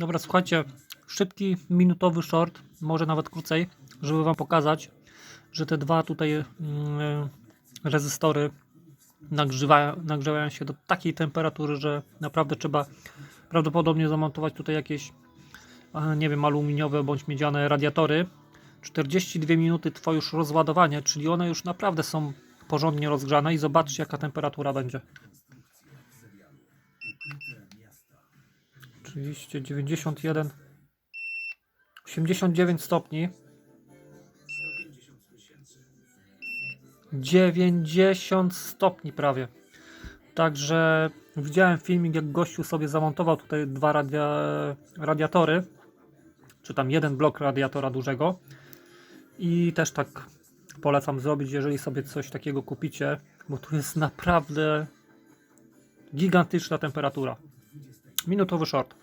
Dobra, słuchajcie, szybki, minutowy short, może nawet krócej, żeby Wam pokazać, że te dwa tutaj mm, rezystory nagrzewają, nagrzewają się do takiej temperatury, że naprawdę trzeba prawdopodobnie zamontować tutaj jakieś, e, nie wiem, aluminiowe bądź miedziane radiatory. 42 minuty trwa już rozładowanie, czyli one już naprawdę są porządnie rozgrzane i zobaczcie jaka temperatura będzie. 30, 91, 89 stopni. 90 stopni prawie. Także widziałem filmik, jak gościu sobie zamontował tutaj dwa radia, radiatory, czy tam jeden blok radiatora dużego. I też tak polecam zrobić, jeżeli sobie coś takiego kupicie, bo tu jest naprawdę gigantyczna temperatura. Minutowy short.